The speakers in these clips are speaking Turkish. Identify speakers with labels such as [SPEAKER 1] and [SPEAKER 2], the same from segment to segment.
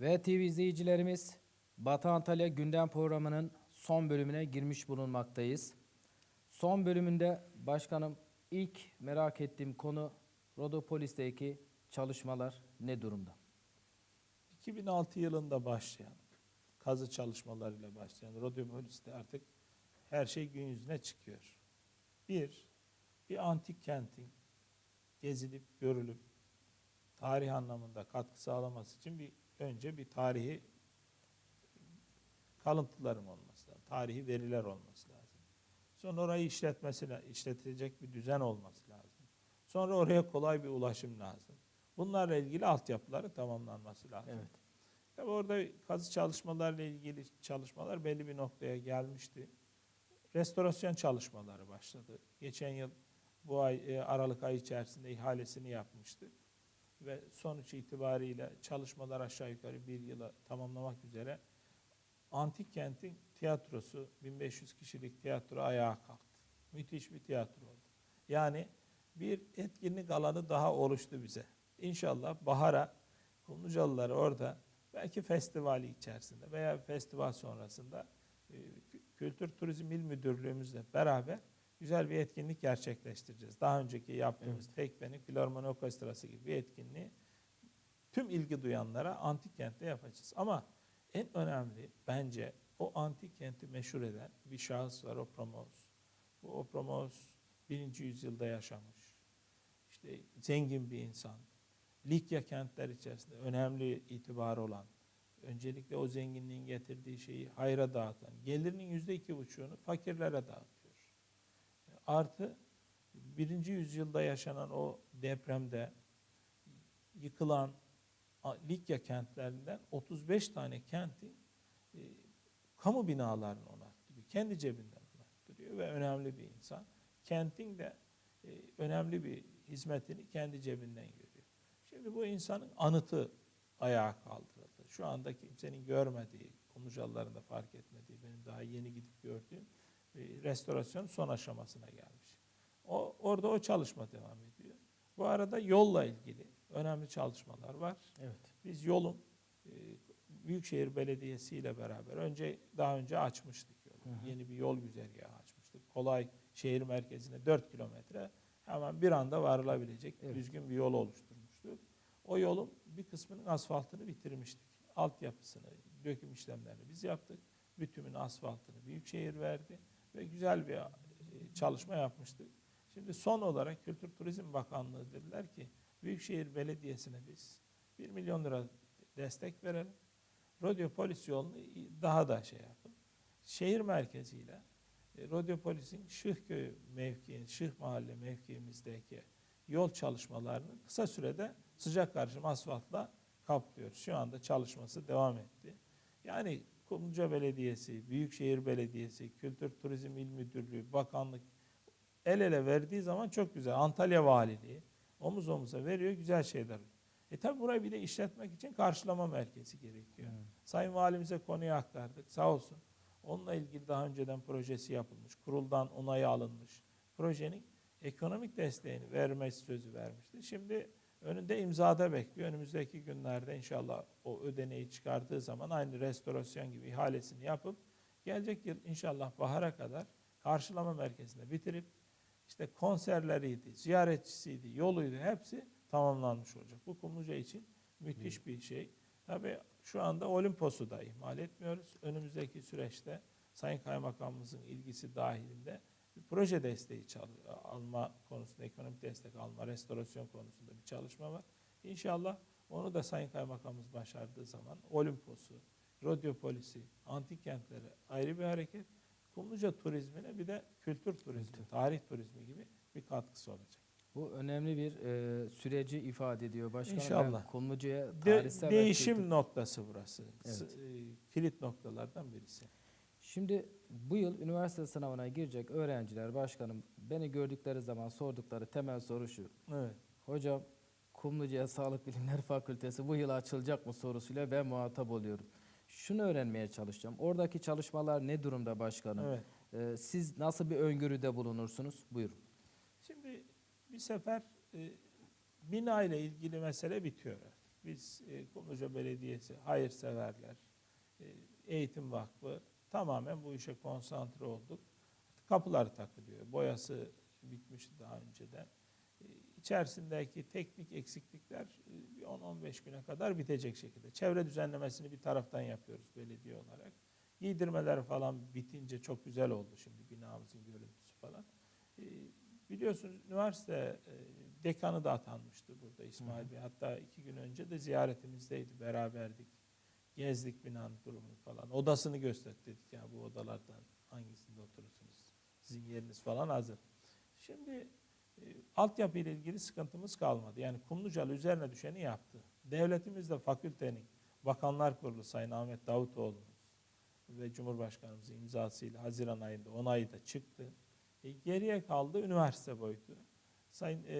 [SPEAKER 1] Ve TV izleyicilerimiz Batı Antalya Gündem Programı'nın son bölümüne girmiş bulunmaktayız. Son bölümünde başkanım ilk merak ettiğim konu Rodopolis'teki çalışmalar ne durumda?
[SPEAKER 2] 2006 yılında başlayan kazı çalışmalarıyla başlayan Rodyopolis'te artık her şey gün yüzüne çıkıyor. Bir, bir antik kentin gezilip görülüp tarih anlamında katkı sağlaması için bir önce bir tarihi kalıntıların olması lazım. Tarihi veriler olması lazım. Sonra orayı işletmesine, işletecek bir düzen olması lazım. Sonra oraya kolay bir ulaşım lazım. Bunlarla ilgili altyapıları tamamlanması lazım.
[SPEAKER 1] Evet.
[SPEAKER 2] Tabii orada kazı çalışmalarla ilgili çalışmalar belli bir noktaya gelmişti. Restorasyon çalışmaları başladı. Geçen yıl bu ay e, Aralık ayı içerisinde ihalesini yapmıştık. Ve sonuç itibariyle çalışmalar aşağı yukarı bir yıla tamamlamak üzere Antik Kent'in tiyatrosu 1500 kişilik tiyatro ayağa kalktı. Müthiş bir tiyatro oldu. Yani bir etkinlik alanı daha oluştu bize. İnşallah bahara Kumlucalıları orada belki festivali içerisinde veya festival sonrasında e, Kü- Kültür Turizm İl Müdürlüğümüzle beraber güzel bir etkinlik gerçekleştireceğiz. Daha önceki yaptığımız Tekfe'nin Filarmoni Orkestrası gibi bir etkinliği tüm ilgi duyanlara antik kentte yapacağız. Ama en önemli bence o antik kenti meşhur eden bir şahıs var Opromos. Bu Opromos birinci yüzyılda yaşamış. İşte zengin bir insan. Likya kentler içerisinde önemli itibarı olan, öncelikle o zenginliğin getirdiği şeyi hayra dağıtan, gelirinin yüzde iki buçuğunu fakirlere dağıtıyor. Artı birinci yüzyılda yaşanan o depremde yıkılan Likya kentlerinden 35 tane kentin e, kamu binalarını onarttırıyor. Kendi cebinden onarttırıyor ve önemli bir insan. Kentin de e, önemli bir hizmetini kendi cebinden görüyor. Şimdi bu insanın anıtı ayağa kaldırıldı. Şu anda kimsenin görmediği, Kumlucalıların da fark etmediği, benim daha yeni gidip gördüğüm restorasyon son aşamasına gelmiş. O, orada o çalışma devam ediyor. Bu arada yolla ilgili önemli çalışmalar var.
[SPEAKER 1] Evet.
[SPEAKER 2] Biz yolun e, Büyükşehir Belediyesi ile beraber önce daha önce açmıştık yolu.
[SPEAKER 1] Hı hı.
[SPEAKER 2] Yeni bir yol güzergahı açmıştık. Kolay şehir merkezine 4 kilometre hemen bir anda varılabilecek
[SPEAKER 1] Evet.
[SPEAKER 2] düzgün bir yol oluşturmuştuk. O yolun bir kısmının asfaltını bitirmiştik. Altyapısını, döküm işlemlerini biz yaptık. Bütümün asfaltını Büyükşehir verdi ve güzel bir e, çalışma yapmıştık. Şimdi son olarak Kültür Turizm Bakanlığı dediler ki Büyükşehir Belediyesi'ne biz 1 milyon lira destek verelim. Rodyopolis yolunu daha da şey yapın. Şehir merkeziyle e, Rodyopolis'in Şıhköy mevkii, Şıh Mahalle mevkiimizdeki yol çalışmalarını kısa sürede sıcak karışım asfaltla kaplıyor. Şu anda çalışması devam etti. Yani Kumluca Belediyesi, Büyükşehir Belediyesi, Kültür Turizm İl Müdürlüğü, Bakanlık el ele verdiği zaman çok güzel. Antalya Valiliği omuz omuza veriyor, güzel şeyler. E tabi burayı bir de işletmek için karşılama merkezi gerekiyor.
[SPEAKER 1] Evet.
[SPEAKER 2] Sayın Valimize konuyu aktardık. Sağ olsun. Onunla ilgili daha önceden projesi yapılmış. Kuruldan onayı alınmış. Projenin ekonomik desteğini vermesi sözü vermişti. Şimdi önünde imzada bekliyor. Önümüzdeki günlerde inşallah o ödeneği çıkardığı zaman aynı restorasyon gibi ihalesini yapıp gelecek yıl inşallah bahara kadar karşılama merkezinde bitirip işte konserleriydi, ziyaretçisiydi, yoluydu hepsi tamamlanmış olacak. Bu Kumluca için müthiş bir şey. Tabii şu anda Olimpos'u da ihmal etmiyoruz. Önümüzdeki süreçte Sayın Kaymakamımızın ilgisi dahilinde proje desteği alma konusunda, ekonomik destek alma, restorasyon konusunda bir çalışma var. İnşallah onu da Sayın Kaymakamımız başardığı zaman Olimpos'u, Rodyopolis'i, antik kentleri ayrı bir hareket, Kumluca turizmine bir de kültür turizmi,
[SPEAKER 1] Kültür.
[SPEAKER 2] tarih turizmi gibi bir katkısı olacak.
[SPEAKER 1] Bu önemli bir e, süreci ifade ediyor başkanım.
[SPEAKER 2] İnşallah.
[SPEAKER 1] Ben Kumluca'ya
[SPEAKER 2] De-
[SPEAKER 1] tarihsel ve
[SPEAKER 2] değişim
[SPEAKER 1] kültür-
[SPEAKER 2] noktası burası.
[SPEAKER 1] Evet.
[SPEAKER 2] E, kilit noktalardan birisi.
[SPEAKER 1] Şimdi bu yıl üniversite sınavına girecek öğrenciler başkanım beni gördükleri zaman sordukları temel soru şu.
[SPEAKER 2] Evet.
[SPEAKER 1] Hocam Kumluca'ya Sağlık Bilimleri Fakültesi bu yıl açılacak mı sorusuyla ben muhatap oluyorum. Şunu öğrenmeye çalışacağım. Oradaki çalışmalar ne durumda başkanım?
[SPEAKER 2] Evet.
[SPEAKER 1] Ee, siz nasıl bir öngörüde bulunursunuz? Buyurun.
[SPEAKER 2] Şimdi bir sefer e, bina ile ilgili mesele bitiyor. Biz e, Kumluca Belediyesi hayırseverler, e, eğitim vakfı tamamen bu işe konsantre olduk. Kapılar takılıyor. Boyası bitmişti daha önceden. E, İçerisindeki teknik eksiklikler e, bir 10-15 güne kadar bitecek şekilde. Çevre düzenlemesini bir taraftan yapıyoruz belediye olarak. Giydirmeler falan bitince çok güzel oldu şimdi binamızın görüntüsü falan. E, Biliyorsunuz üniversite e, dekanı da atanmıştı burada İsmail. Bey. Hatta iki gün önce de ziyaretimizdeydi. Beraberdik. Gezdik binanın durumunu falan. Odasını gösterdik dedik ya bu odalardan hangisinde oturursunuz? Sizin yeriniz falan hazır. Şimdi e, altyapı ile ilgili sıkıntımız kalmadı. Yani Kumlucalı üzerine düşeni yaptı. Devletimiz de fakültenin Bakanlar Kurulu Sayın Ahmet Davutoğlu'nun ve Cumhurbaşkanımızın imzasıyla Haziran ayında onayı da çıktı. E, geriye kaldı üniversite boyutu. Sayın e,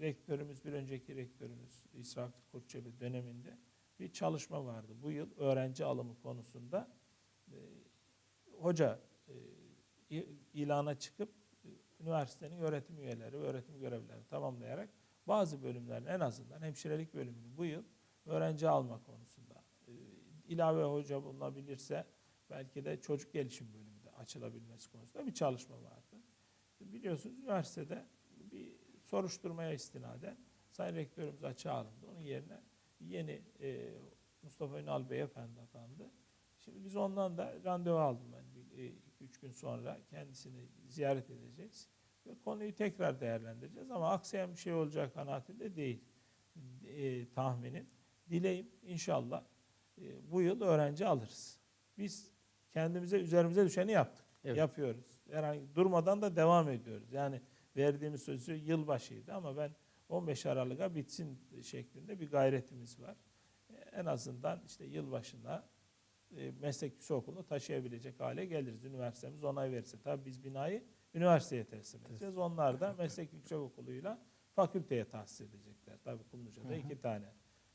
[SPEAKER 2] rektörümüz, bir önceki rektörümüz İsrafil Kurtçeli döneminde bir çalışma vardı. Bu yıl öğrenci alımı konusunda e, hoca e, ilana çıkıp e, üniversitenin öğretim üyeleri öğretim görevlileri tamamlayarak bazı bölümlerin en azından hemşirelik bölümünü bu yıl öğrenci alma konusunda e, ilave hoca bulunabilirse belki de çocuk gelişim bölümü de açılabilmesi konusunda bir çalışma vardı. Biliyorsunuz üniversitede bir soruşturmaya istinaden Sayın Rektörümüz açığa alındı. Onun yerine yeni e, Mustafa Ünal Beyefendi atandı. Şimdi biz ondan da randevu aldım ben. 2-3 gün sonra kendisini ziyaret edeceğiz. Ve konuyu tekrar değerlendireceğiz ama aksayan bir şey olacak kanaatinde değil e, tahminim. Dileğim inşallah e, bu yıl öğrenci alırız. Biz kendimize üzerimize düşeni yaptık.
[SPEAKER 1] Evet.
[SPEAKER 2] Yapıyoruz. Herhangi durmadan da devam ediyoruz. Yani verdiğimiz sözü yılbaşıydı ama ben 15 Aralık'a bitsin şeklinde bir gayretimiz var. En azından işte yılbaşına e, meslek yüksekokulu taşıyabilecek hale geliriz. Üniversitemiz onay verirse. Tabii biz binayı üniversiteye teslim edeceğiz. Onlar da meslek yüksekokuluyla fakülteye tahsis edecekler. Tabii Kumluca'da
[SPEAKER 1] Hı hı.
[SPEAKER 2] iki tane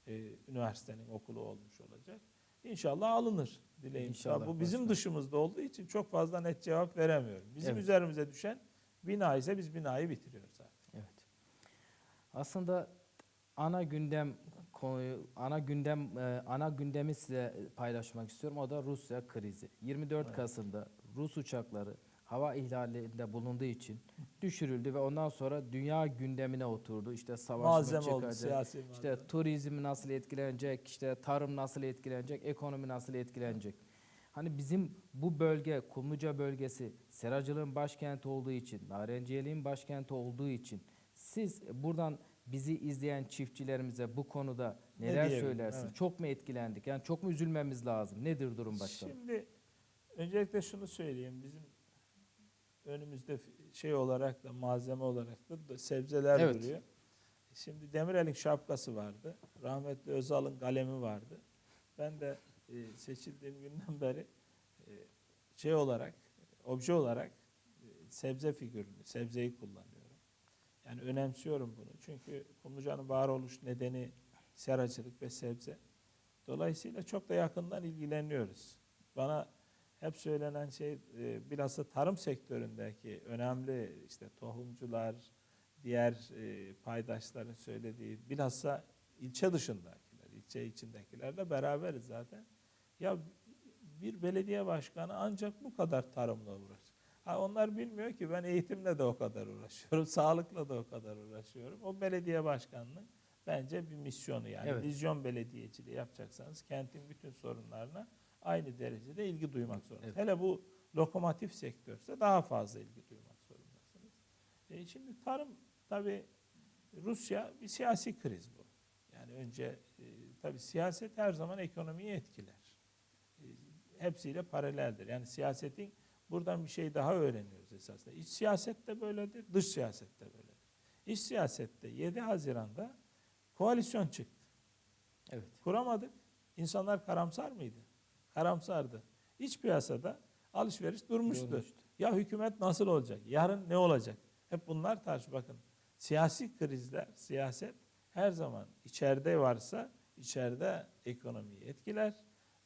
[SPEAKER 2] e, üniversitenin okulu olmuş olacak. İnşallah alınır dileğim.
[SPEAKER 1] İnşallah
[SPEAKER 2] Tabii bu bizim
[SPEAKER 1] başkanım.
[SPEAKER 2] dışımızda olduğu için çok fazla net cevap veremiyorum. Bizim
[SPEAKER 1] Evet.
[SPEAKER 2] üzerimize düşen bina ise biz binayı bitiriyoruz.
[SPEAKER 1] Aslında ana gündem konuyu ana gündem e, ana gündemi size paylaşmak istiyorum. O da Rusya krizi. 24
[SPEAKER 2] Evet.
[SPEAKER 1] Kasım'da Rus uçakları hava ihlalinde bulunduğu için düşürüldü ve ondan sonra dünya gündemine oturdu. İşte savaş mı
[SPEAKER 2] Malzeme oldu,
[SPEAKER 1] çıkacak?
[SPEAKER 2] siyasi
[SPEAKER 1] İşte
[SPEAKER 2] malzeme.
[SPEAKER 1] turizm nasıl etkilenecek, işte tarım nasıl etkilenecek, ekonomi nasıl etkilenecek. Hani bizim bu bölge, Kumluca bölgesi, seracılığın başkenti olduğu için, narenciyeliğin başkenti olduğu için siz buradan bizi izleyen çiftçilerimize bu konuda
[SPEAKER 2] Ne
[SPEAKER 1] neler
[SPEAKER 2] diyebilirim,
[SPEAKER 1] söylersiniz?
[SPEAKER 2] evet.
[SPEAKER 1] Çok mu etkilendik? Yani çok mu üzülmemiz lazım? Nedir durum başkanım?
[SPEAKER 2] Şimdi öncelikle şunu söyleyeyim. Bizim önümüzde şey olarak da malzeme olarak da da sebzeler
[SPEAKER 1] Evet.
[SPEAKER 2] duruyor. Şimdi Demirel'in şapkası vardı. Rahmetli Özal'ın kalemi vardı. Ben de e, seçildiğim günden beri e, şey olarak, obje olarak e, sebze figürünü, sebzeyi kullanıyorum. Yani önemsiyorum bunu. Çünkü Kumluca'nın varoluş nedeni seracılık ve sebze. Dolayısıyla çok da yakından ilgileniyoruz. Bana hep söylenen şey e, bilhassa tarım sektöründeki önemli işte tohumcular, diğer e, paydaşların söylediği bilhassa ilçe dışındakiler, ilçe içindekilerle beraberiz zaten. Ya bir belediye başkanı ancak bu kadar tarımla uğraşır. Ha onlar bilmiyor ki ben eğitimle de o kadar uğraşıyorum, sağlıkla da o kadar uğraşıyorum. O belediye başkanının bence bir misyonu yani
[SPEAKER 1] Evet.
[SPEAKER 2] vizyon belediyeciliği yapacaksanız kentin bütün sorunlarına aynı derecede ilgi duymak zorundasınız.
[SPEAKER 1] Evet.
[SPEAKER 2] Hele bu lokomotif sektörse daha fazla ilgi duymak zorundasınız. E şimdi tarım tabii Rusya bir siyasi kriz bu. Yani önce e, tabii siyaset her zaman ekonomiyi etkiler. E, hepsiyle paraleldir. Yani siyasetin buradan bir şey daha öğreniyoruz esasında. İç siyaset de böyledir, dış siyaset de böyledir. İç siyasette 7 Haziran'da koalisyon çıktı.
[SPEAKER 1] Evet.
[SPEAKER 2] Kuramadık. İnsanlar karamsar mıydı? Karamsardı. İç piyasada alışveriş durmuştu.
[SPEAKER 1] Durmuştu.
[SPEAKER 2] Ya hükümet nasıl olacak? Yarın ne olacak? Hep bunlar tartış. Bakın siyasi krizler, siyaset her zaman içeride varsa içeride ekonomiyi etkiler.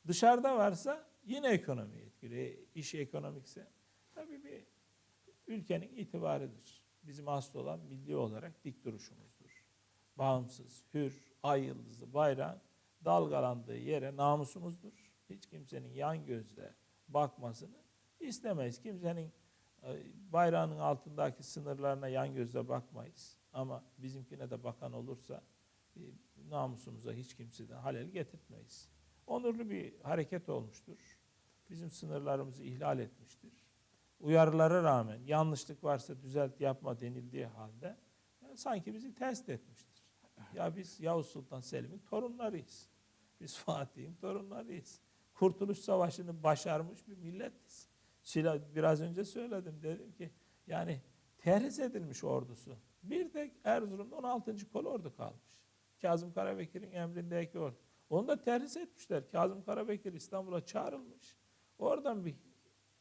[SPEAKER 2] Dışarıda varsa yine ekonomiyi etkiliyor. İş ekonomikse tabii bir ülkenin itibarıdır. Bizim asıl olan milli olarak dik duruşumuzdur. Bağımsız, hür, ay yıldızlı bayrağın dalgalandığı yere namusumuzdur. Hiç kimsenin yan gözle bakmasını istemeyiz. Kimsenin e, bayrağının altındaki sınırlarına yan gözle bakmayız. Ama bizimkine de bakan olursa e, namusumuza hiç kimseden halel getirtmeyiz. Onurlu bir hareket olmuştur. Bizim sınırlarımızı ihlal etmiştir. Uyarılara rağmen yanlışlık varsa düzelt yapma denildiği halde e, sanki bizi test etmiştir. Ya biz Yavuz Sultan Selim'in torunlarıyız. Biz Fatih'in torunlarıyız. Kurtuluş Savaşı'nı başarmış bir milletiz. Biraz önce söyledim dedim ki yani terhis edilmiş ordusu. Bir tek Erzurum'da 16. kolordu kalmış. Kazım Karabekir'in emrindeki ordu. Onu da terhis etmişler. Kazım Karabekir İstanbul'a çağrılmış. Oradan bir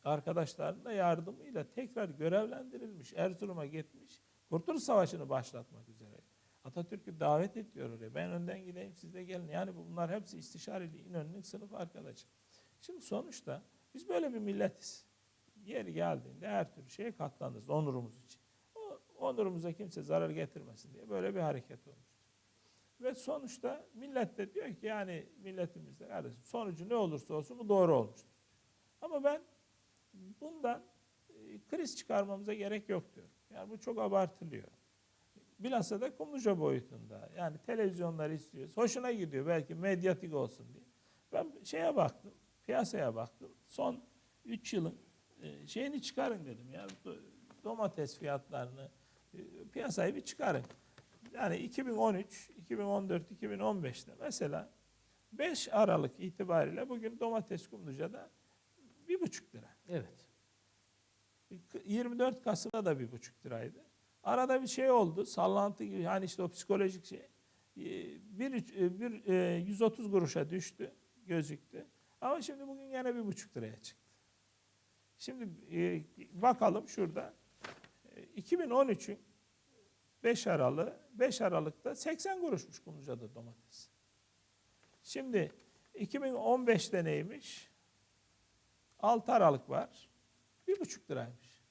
[SPEAKER 2] arkadaşlarının da yardımıyla tekrar görevlendirilmiş. Erzurum'a gitmiş. Kurtuluş Savaşı'nı başlatmak üzere. Atatürk'ü davet ediyor oraya. Ben önden gideyim siz de gelin. Yani bunlar hepsi istişareli İnönü'nün sınıf arkadaşı. Şimdi sonuçta biz böyle bir milletiz. Yeri geldiğinde her türlü şeye katlanırız onurumuz için. O onurumuza kimse zarar getirmesin diye böyle bir hareket olmuştur. Ve sonuçta millet de diyor ki yani milletimizde kardeşim sonucu ne olursa olsun bu doğru olmuştur. Ama ben bundan e, kriz çıkarmamıza gerek yok diyorum. Yani bu çok abartılıyor. Bilhassa da Kumluca boyutunda. Yani televizyonlar istiyoruz. Hoşuna gidiyor belki medyatik olsun diye. Ben şeye baktım, piyasaya baktım. Son 3 yılın e, şeyini çıkarın dedim ya. do- Domates fiyatlarını, e, piyasayı bir çıkarın. Yani 2013, 2014, 2015'te mesela 5 Aralık itibariyle bugün domates Kumluca'da bir buçuk lira.
[SPEAKER 1] Evet.
[SPEAKER 2] 24 Kasım'da da bir buçuk liraydı. Arada bir şey oldu, sallantı gibi, hani işte o psikolojik şey. Ee, Bir, üç- bir e, 130 kuruşa düştü, gözüktü. Ama şimdi bugün yine bir buçuk liraya çıktı. Şimdi e, bakalım şurada. E, 2013'ün 5 Aralık, 5 Aralık'ta 80 kuruşmuş Kumluca'da domates. Şimdi 2015'te neymiş? 6 Aralık var. Bir buçuk liraymış.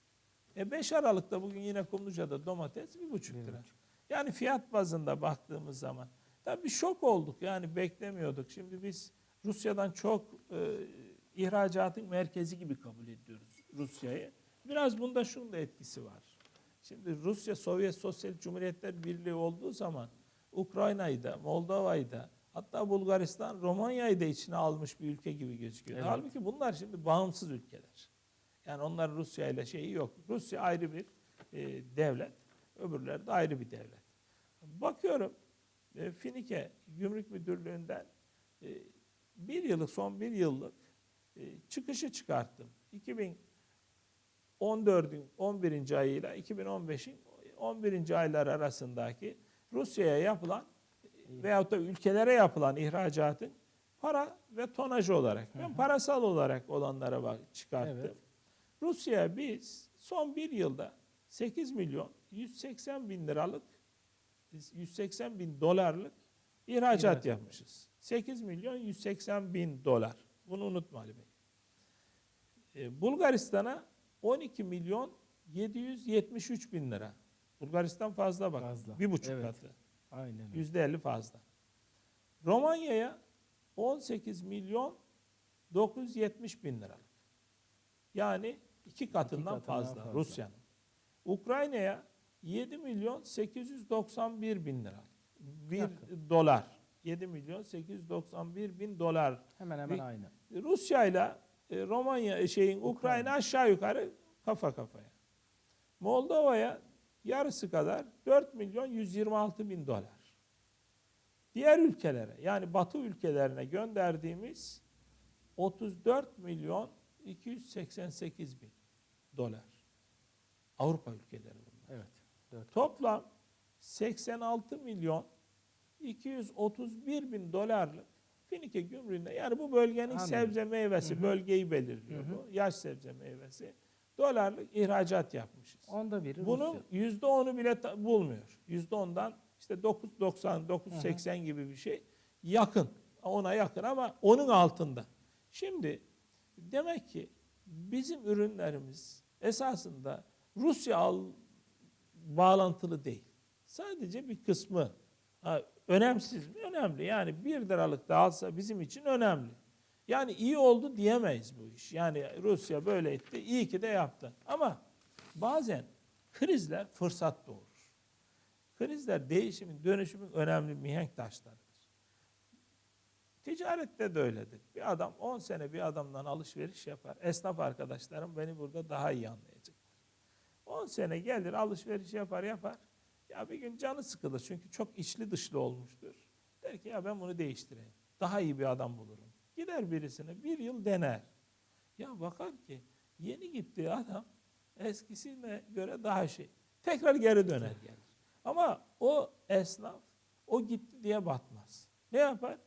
[SPEAKER 2] E 5 Aralık'ta bugün yine Kumluca'da domates bir buçuk
[SPEAKER 1] Bir
[SPEAKER 2] lira.
[SPEAKER 1] buçuk.
[SPEAKER 2] Yani fiyat bazında baktığımız zaman tabii şok olduk yani beklemiyorduk. Şimdi biz Rusya'dan çok e, ihracatın merkezi gibi kabul ediyoruz Rusya'yı. Biraz bunda şunun da etkisi var. Şimdi Rusya Sovyet Sosyal Cumhuriyetler Birliği olduğu zaman Ukrayna'yı da, Moldova'yı da hatta Bulgaristan, Romanya'yı da içine almış bir ülke gibi gözüküyor.
[SPEAKER 1] Evet.
[SPEAKER 2] Halbuki bunlar şimdi bağımsız ülkeler. Yani onların Rusya ile şeyi yok. Rusya ayrı bir e, devlet, öbürleri de ayrı bir devlet. Bakıyorum e, Finike Gümrük Müdürlüğü'nden e, bir yıllık, son bir yıllık e, çıkışı çıkarttım. 2014'ün 11. ayıyla 2015'in 11. aylar arasındaki Rusya'ya yapılan veyahut da ülkelere yapılan ihracatın para ve tonajı olarak. Ben parasal olarak olanlara bak çıkarttım.
[SPEAKER 1] Evet.
[SPEAKER 2] Rusya'ya biz son bir yılda 8 milyon 180 bin liralık 180 bin dolarlık ihracat
[SPEAKER 1] İhracat.
[SPEAKER 2] yapmışız. 8 milyon 180 bin dolar. Bunu unutma Ali Bey. Ee, Bulgaristan'a 12 milyon 773 bin lira. Bulgaristan fazla bak.
[SPEAKER 1] Fazla.
[SPEAKER 2] Bir buçuk
[SPEAKER 1] Evet.
[SPEAKER 2] katı.
[SPEAKER 1] Aynen öyle.
[SPEAKER 2] Yüzde elli fazla. Romanya'ya 18 milyon 970 bin liralık. Yani iki katından,
[SPEAKER 1] katından
[SPEAKER 2] fazla,
[SPEAKER 1] fazla.
[SPEAKER 2] Rusya'nın. Ukrayna'ya 7 milyon 891 bin liralık. Bir
[SPEAKER 1] Yakın.
[SPEAKER 2] dolar. 7 milyon 891 bin dolar.
[SPEAKER 1] Hemen hemen
[SPEAKER 2] Bir-
[SPEAKER 1] aynı.
[SPEAKER 2] Rusya ile Romanya e, şeyin Ukrayna
[SPEAKER 1] Ukrayna.
[SPEAKER 2] aşağı yukarı kafa kafaya. Moldova'ya yarısı kadar 4 milyon 126 bin dolar. Diğer ülkelere yani Batı ülkelerine gönderdiğimiz 34 milyon 288 bin dolar. Avrupa ülkeleri bunlar.
[SPEAKER 1] Evet. Dört.
[SPEAKER 2] Toplam 86 milyon 231 bin dolarlık Finike gümrüğünde yani bu bölgenin
[SPEAKER 1] Anladım.
[SPEAKER 2] sebze meyvesi
[SPEAKER 1] Hı hı.
[SPEAKER 2] bölgeyi belirliyor
[SPEAKER 1] Hı hı.
[SPEAKER 2] bu. Yaş sebze meyvesi. Dolarlık ihracat yapmışız.
[SPEAKER 1] Onda biri
[SPEAKER 2] Bunun yüzde onu bile bulmuyor. Yüzde ondan işte 9.90, 9.80 gibi bir şey yakın. Ona yakın ama onun altında. Şimdi demek ki bizim ürünlerimiz esasında Rusya al, bağlantılı değil. Sadece bir kısmı. Ha, önemsiz mi? Önemli. Yani bir liralık da alsa bizim için önemli. Yani iyi oldu diyemeyiz bu iş. Yani Rusya böyle etti, iyi ki de yaptı. Ama bazen krizler fırsat doğurur. Krizler değişimin, dönüşümün önemli mihenk taşlarıdır. Ticarette de öyledir. Bir adam 10 sene bir adamdan alışveriş yapar. Esnaf arkadaşlarım beni burada daha iyi anlayacaklar. 10 sene gelir alışveriş yapar yapar. Ya bir gün canı sıkılır çünkü çok içli dışlı olmuştur. Der ki ya ben bunu değiştireyim. Daha iyi bir adam bulurum. Gider birisine bir yıl dener. Ya bakar ki yeni gittiği adam eskisine göre daha şey. Tekrar geri döner gelir. Ama o esnaf o gitti diye batmaz. Ne yapar?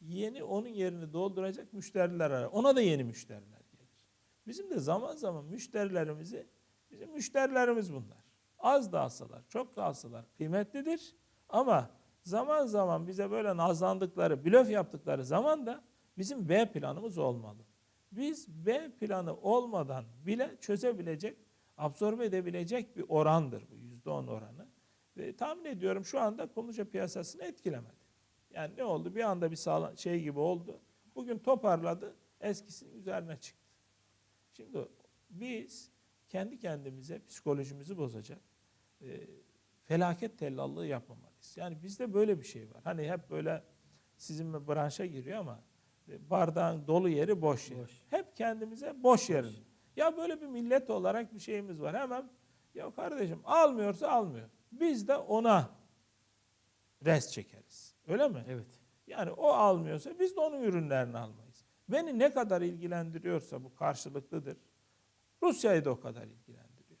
[SPEAKER 2] Yeni onun yerini dolduracak müşteriler arar. Ona da yeni müşteriler gelir. Bizim de zaman zaman müşterilerimizi, bizim müşterilerimiz bunlar. Az da alsalar, çok da alsalar kıymetlidir. Ama zaman zaman bize böyle nazlandıkları, blöf yaptıkları zaman da bizim B planımız olmalı. Biz B planı olmadan bile çözebilecek, absorbe edebilecek bir orandır bu yüzde on oranı. Ve tahmin ediyorum şu anda Kumluca piyasasını etkilemedi. Yani ne oldu? Bir anda bir sağlam şey gibi oldu. Bugün toparladı, eskisinin üzerine çıktı. Şimdi biz kendi kendimize psikolojimizi bozacak e, felaket tellallığı yapmamalıyız. Yani bizde böyle bir şey var. Hani hep böyle sizin branşa giriyor ama bardağın dolu yeri boş yer.
[SPEAKER 1] Boş.
[SPEAKER 2] Hep kendimize boş yerin. Ya böyle bir millet olarak bir şeyimiz var. Hemen ya kardeşim almıyorsa almıyor. Biz de ona res çekeriz. Öyle mi?
[SPEAKER 1] Evet.
[SPEAKER 2] Yani o almıyorsa biz de onun ürünlerini almayız. Beni ne kadar ilgilendiriyorsa bu karşılıklıdır. Rusya'yı da o kadar ilgilendiriyor.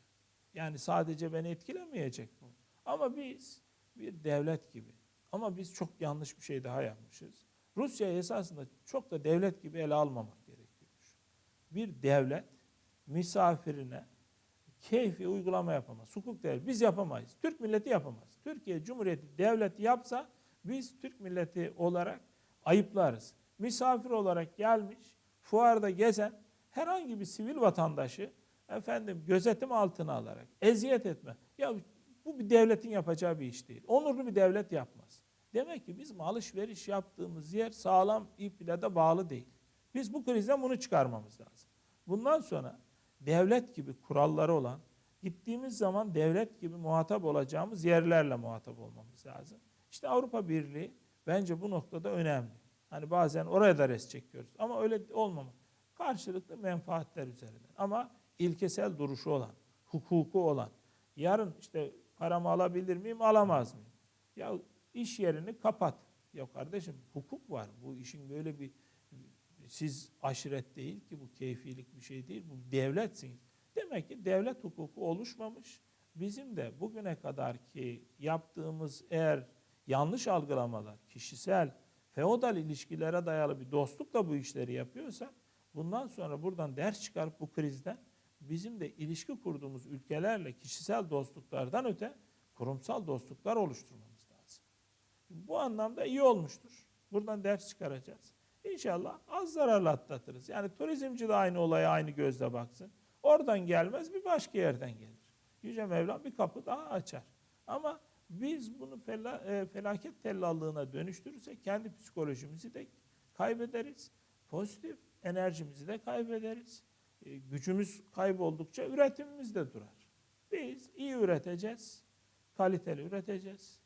[SPEAKER 2] Yani sadece beni etkilemeyecek bu. Ama biz bir devlet gibi ama biz çok yanlış bir şey daha yapmışız. Rusya'yı esasında çok da devlet gibi ele almamak gerekiyormuş. Bir devlet misafirine keyfi uygulama yapamaz. Hukuk devleti biz yapamayız. Türk milleti yapamaz. Türkiye Cumhuriyeti devleti yapsa biz Türk milleti olarak ayıplarız. Misafir olarak gelmiş, fuarda gezen herhangi bir sivil vatandaşı efendim gözetim altına alarak eziyet etme. Ya bu bir devletin yapacağı bir iş değil. Onurlu bir devlet yapmaz. Demek ki bizim alışveriş yaptığımız yer sağlam iple de bağlı değil. Biz bu krizden bunu çıkarmamız lazım. Bundan sonra devlet gibi kuralları olan, gittiğimiz zaman devlet gibi muhatap olacağımız yerlerle muhatap olmamız lazım. İşte Avrupa Birliği bence bu noktada önemli. Hani bazen oraya da res çekiyoruz ama öyle olmamalı. Karşılıklı menfaatler üzerinden ama ilkesel duruşu olan, hukuku olan. Yarın işte paramı alabilir miyim, alamaz mıyım? Ya iş yerini kapat. Ya kardeşim hukuk var. Bu işin böyle bir siz aşiret değil ki bu keyfilik bir şey değil. Bu devletsiniz. Demek ki devlet hukuku oluşmamış. Bizim de bugüne kadar ki yaptığımız eğer yanlış algılamalar, kişisel, feodal ilişkilere dayalı bir dostlukla bu işleri yapıyorsak bundan sonra buradan ders çıkarıp bu krizden bizim de ilişki kurduğumuz ülkelerle kişisel dostluklardan öte kurumsal dostluklar oluşturmamız lazım. Bu anlamda iyi olmuştur. Buradan ders çıkaracağız. İnşallah az zararla atlatırız. Yani turizmci de aynı olaya aynı gözle baksın. Oradan gelmez bir başka yerden gelir. Yüce Mevlam bir kapı daha açar. Ama biz bunu fela, e, felaket tellallığına dönüştürürsek kendi psikolojimizi de kaybederiz. Pozitif enerjimizi de kaybederiz. E, gücümüz kayboldukça üretimimiz de durar. Biz iyi üreteceğiz, kaliteli üreteceğiz.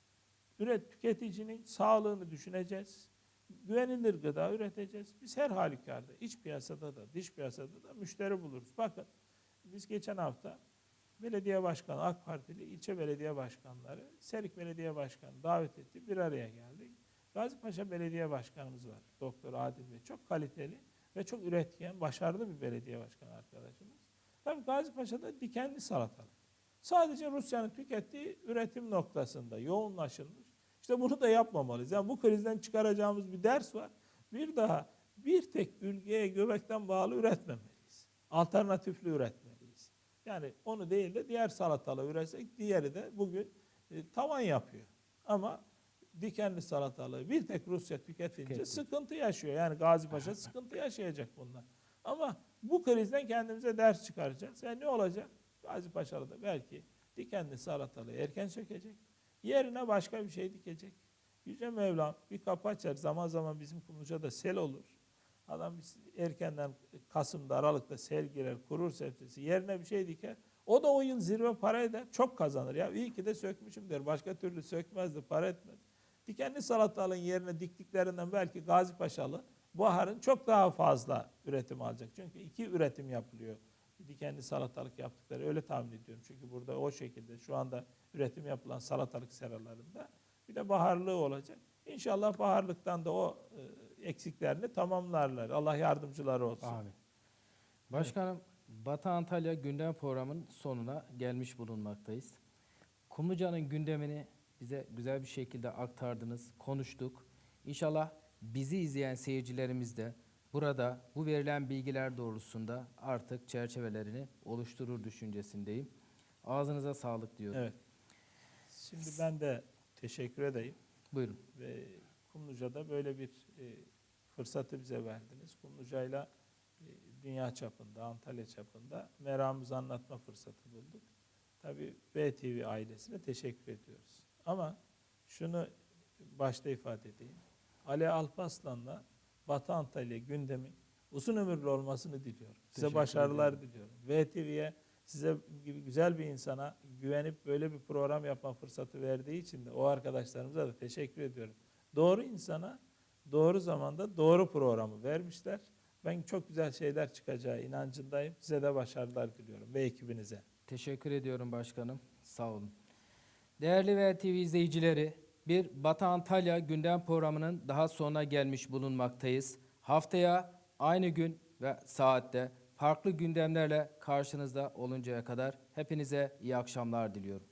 [SPEAKER 2] Üret tüketicinin sağlığını düşüneceğiz. Güvenilir gıda üreteceğiz. Biz her halükarda iç piyasada da dış piyasada da müşteri buluruz. Bakın biz geçen hafta belediye başkanı, AK Partili ilçe belediye başkanları, Serik Belediye Başkanı davet etti. Bir araya geldik. Gazipaşa Belediye Başkanımız var. Doktor Adil Bey. Çok kaliteli ve çok üretken, başarılı bir belediye başkanı arkadaşımız. Tabii Gazipaşa'da dikenli salatalık. Sadece Rusya'nın tükettiği üretim noktasında yoğunlaşılmış. İşte bunu da yapmamalıyız. Yani bu krizden çıkaracağımız bir ders var. Bir daha bir tek ülkeye göbekten bağlı üretmemeliyiz. Alternatifli üretmeliyiz. Yani onu değil de diğer salatalığı üretsek diğeri de bugün e, tavan yapıyor. Ama dikenli salatalığı bir tek Rusya tüketince
[SPEAKER 1] Tüketiyor.
[SPEAKER 2] sıkıntı yaşıyor. Yani Gazi Paşa sıkıntı yaşayacak bunlar. Ama bu krizden kendimize ders çıkaracağız. Yani ne olacak? Gazi Paşa'da da belki dikenli salatalığı erken sökecek. Yerine başka bir şey dikecek. Yüce Mevlam bir kapı açar. Zaman zaman bizim Kumluca'da sel olur. Adam erkenden Kasım'da, Aralık'ta sel girer, kurur sebzesi. Yerine bir şey diker. O da o yıl zirve para eder. Çok kazanır. Ya iyi ki de sökmüşüm der. Başka türlü sökmezdi, para etmez. Dikenli salatalığın yerine diktiklerinden belki Gazi Paşalı baharın çok daha fazla üretim alacak. Çünkü iki üretim yapılıyor. Dikenli salatalık yaptıkları öyle tahmin ediyorum. Çünkü burada o şekilde şu anda üretim yapılan salatalık seralarında bir de baharlığı olacak. İnşallah baharlıktan da o e, eksiklerini tamamlarlar. Allah yardımcıları olsun.
[SPEAKER 1] Amin. Başkanım, Batı Antalya gündem programının sonuna gelmiş bulunmaktayız. Kumluca'nın gündemini bize güzel bir şekilde aktardınız, konuştuk. İnşallah bizi izleyen seyircilerimiz de burada bu verilen bilgiler doğrultusunda artık çerçevelerini oluşturur düşüncesindeyim. Ağzınıza sağlık diyorum.
[SPEAKER 2] Evet. Şimdi ben de teşekkür edeyim.
[SPEAKER 1] Buyurun.
[SPEAKER 2] ve Kumluca'da böyle bir e, fırsatı bize verdiniz. Kumluca'yla e, dünya çapında, Antalya çapında meramımızı anlatma fırsatı bulduk. Tabii BTV ailesine teşekkür ediyoruz. Ama şunu başta ifade edeyim. Ali Alpaslan'la Batı Antalya gündemin uzun ömürlü olmasını diliyorum. Size başarılar diliyorum. VTV'ye size gibi güzel bir insana güvenip böyle bir program yapma fırsatı verdiği için de o arkadaşlarımıza da teşekkür ediyorum. Doğru insana doğru zamanda doğru programı vermişler. Ben çok güzel şeyler çıkacağı inancındayım. Size de başarılar diliyorum ve ekibinize.
[SPEAKER 1] Teşekkür ediyorum başkanım. Sağ olun. Değerli VTV izleyicileri, bir Batı Antalya gündem programının daha sonuna gelmiş bulunmaktayız. Haftaya aynı gün ve saatte farklı gündemlerle karşınızda oluncaya kadar hepinize iyi akşamlar diliyorum.